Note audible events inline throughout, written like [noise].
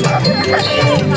超 [laughs] 级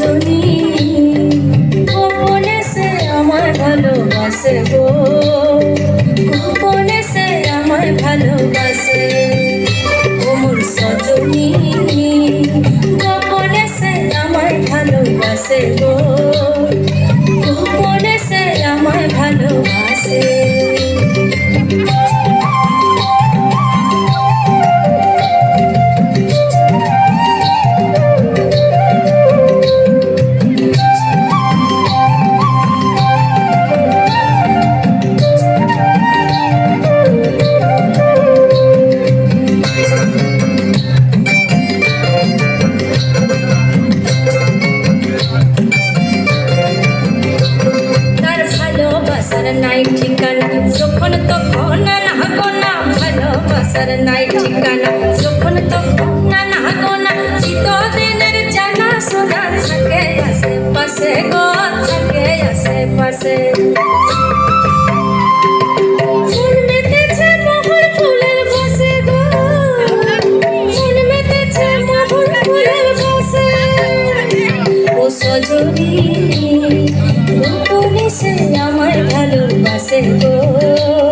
সজনী গোপনে সে আমার ভালোবাসে গো। গোপনে সে আমার ভালোবাসে। ওমর সজনী। গোপনে সে আমার ভালোবাসে গো। ভালোবাসার নাই ঠিকানা। যখন তখন না গোনা ভালোবাসার নাই ঠিকানা। যখন তখন না গোনা চিতদিনের জানা শোনা থাকে আশেপাশে গো, থাকে আশেপাশে। মন গোপনে